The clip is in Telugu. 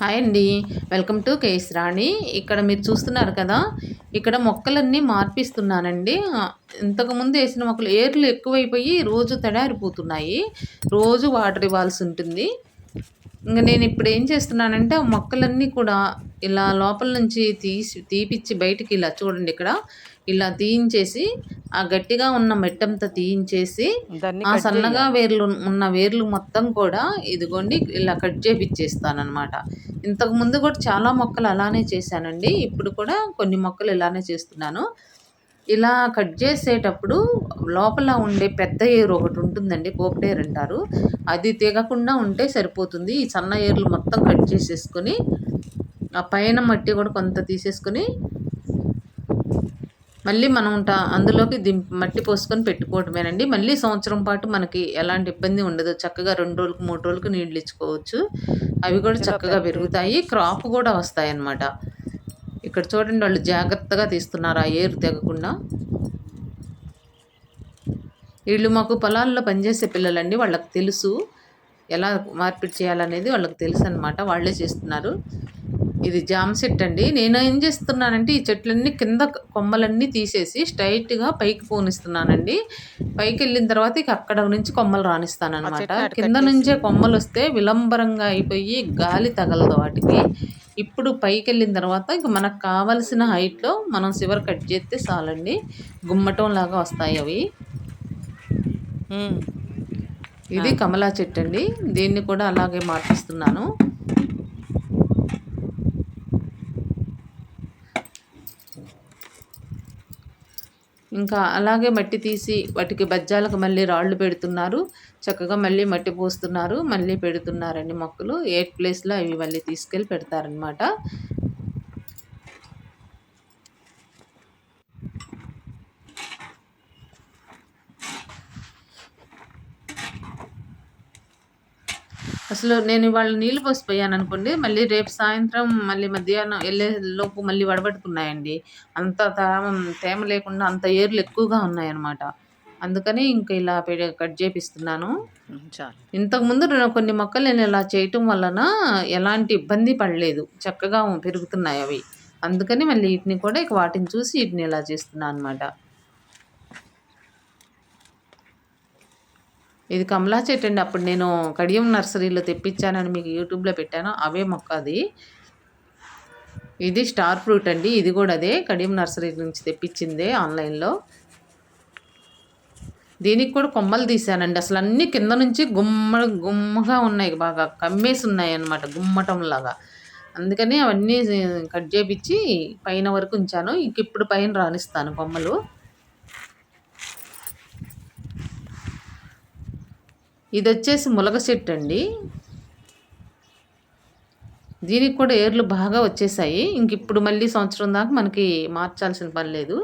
హాయ్ అండి. Welcome to K S Rani. ఇక్కడ మీరు చూస్తున్నారు కదా ఇక్కడ మొక్కలన్నీ మార్పిస్తున్నానండి. ఇంతకుముందు వేసిన మొక్కలు ఏర్లు ఎక్కువైపోయి రోజు తడారిపోతున్నాయి రోజు వాటర్ ఇవ్వాల్సి ఉంటుంది. ఇంకా నేను ఇప్పుడు ఏం చేస్తున్నానంటే ఆ మొక్కలన్నీ కూడా ఇలా లోపల నుంచి తీసి తీపిచ్చి బయటికి ఇలా చూడండి ఇక్కడ. ఇలా తీయించేసి ఆ గట్టిగా ఉన్న మెట్టంతా తీయించేసి ఆ సన్నగా వేర్లు ఉన్న వేర్లు మొత్తం కూడా ఇదిగోండి ఇలా కట్ చేపిచ్చేస్తాను ఇంతకుముందు ఇంతకు ముందు కూడా చాలా మొక్కలు అలానే చేశానండి. ఇప్పుడు కూడా కొన్ని మొక్కలు ఇలానే చేస్తున్నాను. ఇలా కట్ చేసేటప్పుడు లోపల ఉండే పెద్ద ఏరు ఒకటి ఉంటుందండి పోపటేరు అంటారు. అది తెగకుండా ఉంటే సరిపోతుంది. ఈ సన్న ఏర్లు మొత్తం కట్ చేసేసుకొని ఆ పైన మట్టి కూడా కొంత తీసేసుకొని మళ్ళీ మనం ట- అందులోకి దిం మట్టి పోసుకొని పెట్టుకోవటమేనండి. మళ్ళీ సంవత్సరం పాటు మనకి ఎలాంటి ఇబ్బంది ఉండదు. చక్కగా రెండు రోజులకు మూడు రోజులకు నీళ్ళు ఇచ్చుకోవచ్చు. అవి కూడా చక్కగా పెరుగుతాయి. క్రాప్ కూడా వస్తాయి అన్నమాట ఇక్కడ చూడండి వాళ్ళు జాగ్రత్తగా తీస్తున్నారు ఆ ఏరు తెగకుండా. వీళ్ళు మాకు పొలాల్లో పనిచేసే పిల్లలండి. వాళ్ళకి తెలుసు. ఎలా మార్పిడి చేయాలనేది వాళ్ళకి తెలుసు అనమాట వాళ్ళే చేస్తున్నారు. ఇది జామ చెట్టు అండి. నేను ఏం చేస్తున్నానంటే ఈ చెట్లన్నీ కింద కొమ్మలన్నీ తీసేసి స్ట్రైట్గా పైకి పోనిస్తున్నానండి పైకి వెళ్ళిన తర్వాత ఇక అక్కడ నుంచి కొమ్మలు రానిస్తాను అనమాట కింద నుంచే కొమ్మలు వస్తే విలంబరంగా అయిపోయి గాలి తగలదు వాటికి. ఇప్పుడు పైకి వెళ్ళిన తర్వాత ఇక మనకు కావలసిన హైట్లో మనం సివర్ కట్ చేస్తే చాలండి. గుమ్మటం లాగా వస్తాయి అవి. ఇది కమలా చెట్టు అండి. దీన్ని కూడా అలాగే మార్పిస్తున్నాను. ఇంకా అలాగే మట్టి తీసి వాటికి బజ్జాలకు మళ్ళీ రాళ్ళు పెడుతున్నారు. చక్కగా మళ్ళీ మట్టి పోస్తున్నారు. మళ్ళీ పెడుతున్నారండి మొక్కలు. ఏ ప్లేస్లో అవి మళ్ళీ తీసుకెళ్ళి పెడతారనమాట అసలు నేను ఇవాళ నీళ్ళు పోసిపోయాను అనుకోండి మళ్ళీ రేపు సాయంత్రం మళ్ళీ మధ్యాహ్నం వెళ్ళే లోపు మళ్ళీ వడబడుతున్నాయండి అంత తేమ తేమ లేకుండా అంత ఏర్లు ఎక్కువగా ఉన్నాయన్నమాట. అందుకని ఇంకా ఇలా కట్ చేపిస్తున్నాను. ఇంతకుముందు నేను కొన్ని మొక్కలు నేను ఇలా చేయటం వలన ఎలాంటి ఇబ్బంది పడలేదు. చక్కగా పెరుగుతున్నాయి అవి. అందుకని మళ్ళీ వీటిని కూడా ఇక వాటిని చూసి వీటిని ఇలా చేస్తున్నాను అనమాట ఇది కమలా చెట్టు అండి. అప్పుడు నేను కడియం నర్సరీలో తెప్పించానని మీకు యూట్యూబ్లో పెట్టాను. అవే మొక్క అది. ఇది స్టార్ ఫ్రూట్ అండి. ఇది కూడా అదే. కడియం నర్సరీ నుంచి తెప్పించిందే ఆన్లైన్లో. దీనికి కూడా కొమ్మలు తీసానండి అసలు అన్ని కింద నుంచి గుమ్మ గుమ్మగా ఉన్నాయి. బాగా కమ్మేసి ఉన్నాయి అన్నమాట గుమ్మటం లాగా. అందుకని అవన్నీ కట్ చేపించి పైన వరకు ఉంచాను. ఇంక ఇప్పుడు పైన రానిస్తాను కొమ్మలు. ఇది వచ్చేసి ములగ చెట్టు అండి దీనికి కూడా ఏర్లు బాగా వచ్చేసాయి. ఇంక ఇప్పుడు మళ్ళీ సంవత్సరం దాకా మనకి మార్చాల్సిన పని లేదు.